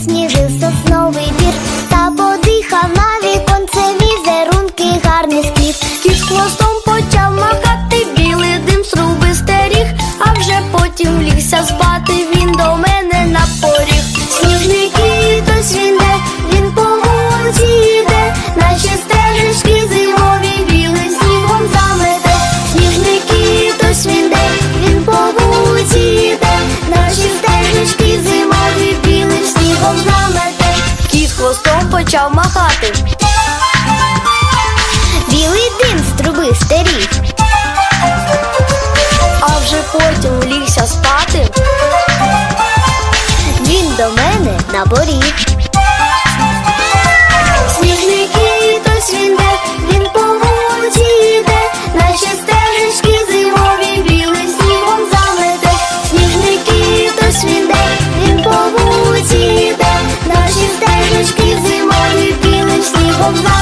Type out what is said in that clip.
засніжив. Почав махати. Білий дим з труби старів. А вже потім лігся спати. Він до мене на поріг. alone.